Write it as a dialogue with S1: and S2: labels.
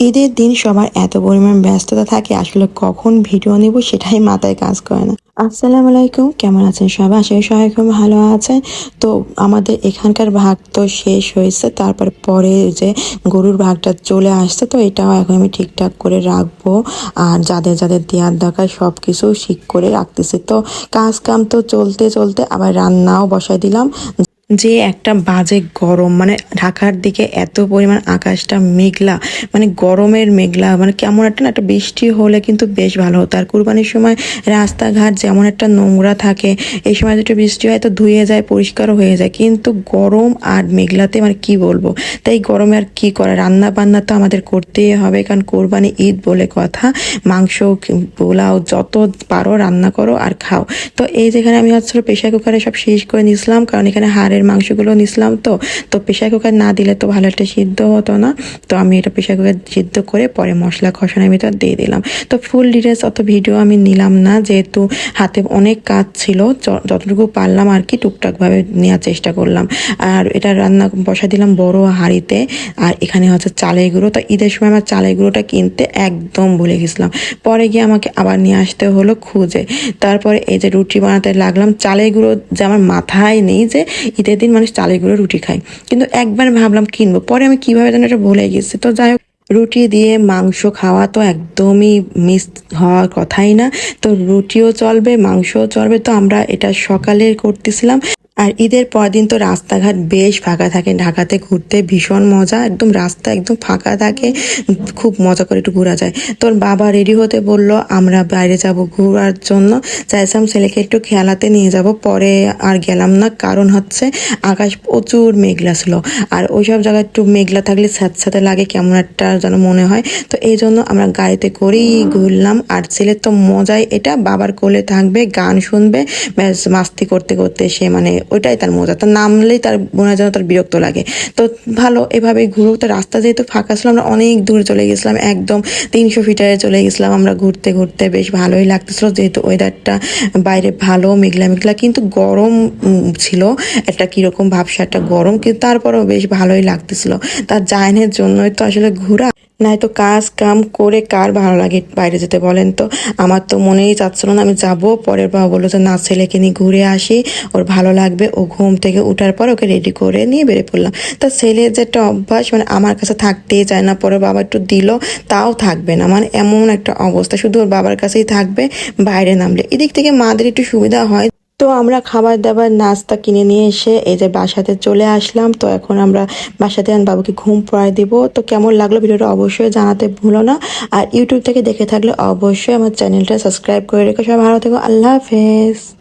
S1: ঈদের দিন সবার এত পরিমাণ ব্যস্ততা থাকে, আসলে কখন ভিডিও নিব সেটাই মাথায় কাজ করে না। আসসালামু আলাইকুম, কেমন আছেন সবাই? আশা সবাই খুব ভালো আছেন। তো আমাদের এখানকার ভাগ তো শেষ হয়েছে, তারপর পরে যে গরুর ভাগটা চলে আসছে, তো এটাও এখন আমি ঠিকঠাক করে রাখব। আর যাদের যাদের দেওয়ার দরকার সব কিছু ঠিক করে রাখতেছি। তো কাজ কাম তো চলতে চলতে আবার রান্নাও বসাই দিলাম। যে একটা বাজে গরম মানে ঢাকার দিকে এত পরিমাণ আকাশটা মেঘলা মানে গরমের মেঘলা মানে কেমন একটা না, একটা বৃষ্টি হলে কিন্তু বেশ ভালো হতো। আর কুরবানির সময় রাস্তাঘাট যেমন একটা নোংরা থাকে, এই সময় যদি বৃষ্টি হয় তো ধুয়ে যায়, পরিষ্কারও হয়ে যায়। কিন্তু গরম আর মেঘলাতে মানে কি বলব? তাই গরমে আর কি করে? রান্না বান্না তো আমাদের করতেই হবে, কারণ কোরবানি ঈদ বলে কথা। মাংস, পোলাও, যত পারো রান্না করো আর খাও। তো এই যেখানে আমি হচ্ছে প্রেশার কুকারে সব শেষ করে নিয়েছিলাম, কারণ এখানে হাড়ের মাংসগুলো নিছিলাম তো তো প্রেশার কুকার না দিলে তো ভালো একটা সিদ্ধ হতো না। তো আমি এটা প্রেশার কুকার সিদ্ধ করে পরে মশলা কষানোর ভিতর দিয়ে দিলাম। তো ফুল ডিটেলস অত ভিডিও আমি নিলাম না, যেহেতু হাতে অনেক কাজ ছিল যতটুকু পারলাম আর কি টুকটাকভাবে নেওয়ার চেষ্টা করলাম। আর এটা রান্না বসা দিলাম বড় হাঁড়িতে, আর এখানে হচ্ছে চালের গুঁড়ো। তো ঈদের সময় আমার চালের গুঁড়োটা কিনতে একদম ভুলে গেছিলাম। পরে গিয়ে আমাকে আবার নিয়ে আসতে হলো খুঁজে। তারপরে এই যে রুটি বানাতে লাগলাম, চালের গুঁড়ো যে আমার মাথায় নেই যে ঈদের দিন মানুষ চালের গুঁড়ো রুটি খায়। কিন্তু একবার ভাবলাম কিনবো, পরে আমি কীভাবে যেন এটা ভুলে গেছি। তো যাই হোক, রুটি দিয়ে মাংস খাওয়া তো একদমই মিস হওয়ার কথাই না। তো রুটিও চলবে, মাংসও চলবে। তো আমরা এটা সকালে করতেছিলাম। আর ঈদের পরদিন তো রাস্তাঘাট বেশ ফাঁকা থাকে। ঢাকাতে ঘুরতে ভীষণ মজা, একদম রাস্তা একদম ফাঁকা থাকে, খুব মজা করে একটু ঘোরা যায়। তোর বাবা রেডি হতে বলল, আমরা বাইরে যাব ঘোরার জন্য। চাইছিলাম ছেলেকে একটু খেলাতে নিয়ে যাব, পরে আর গেলাম না। কারণ হচ্ছে আকাশ প্রচুর মেঘলা ছিল। আর ওইসব জায়গায় একটু মেঘলা থাকলে স্যাঁতস্যাঁতে লাগে, কেমন একটা যেন মনে হয়। তো এই জন্য আমরা গাড়িতে করেই ঘুরলাম। আর ছেলের তো মজাই এটা, বাবার কোলে থাকবে, গান শুনবে, ব্যাস, মাস্তি করতে করতে সে মানে ওইটাই তার মজা। তার নামলেই তার হয় যেন তার বিরক্ত লাগে। তো ভালো এভাবে ঘুরুক। তো রাস্তা যেহেতু ফাঁকা ছিল, আমরা অনেক দূরে চলে গেছিলাম, একদম তিনশো ফিটারে চলে গেছিলাম আমরা ঘুরতে ঘুরতে। বেশ ভালোই লাগতেছিল, যেহেতু ওয়েদারটা বাইরে ভালো, মেঘলা মেঘলা, কিন্তু গরম ছিল। একটা কীরকম ভাবসা একটা গরম, কিন্তু তারপরেও বেশ ভালোই লাগতেছিল। তার জায়নের জন্যই তো আসলে ঘোরা নাই তো কাজ, কাম করে কার ভালো লাগে বাইরে যেতে বলেন তো? আমার তো মনেই চাচ্ছিল না আমি যাব, পরের বাবা বলল যে, না, ছেলেকে নিয়ে ঘুরে আসি, ওর ভালো লাগবে। ও ঘুম থেকে উঠার পর ওকে রেডি করে নিয়ে বেরিয়ে পড়লাম। তা ছেলের যে একটা অভ্যাস মানে আমার কাছে থাকতেই চায় না, পরে বাবা একটু দিল, তাও থাকবে না। মানে এমন একটা অবস্থা, শুধু ওর বাবার কাছেই থাকবে, বাইরে নামলে। এদিক থেকে মাদের একটু সুবিধা হয়। তো আমরা খাবার দাবার নাস্তা কিনে নিয়ে এসে এই যে বাসাতে চলে আসলাম। তো এখন আমরা বাসাতে আমি বাবুকে ঘুম পড়ায় দিব। তো কেমন লাগল ভিডিওটা অবশ্যই জানাতে ভুলো না। আর ইউটিউব থেকে দেখে থাকলে অবশ্যই আমার চ্যানেলটা সাবস্ক্রাইব করে রেখো। সবাই ভালো থেকো। আল্লাহ হাফেজ।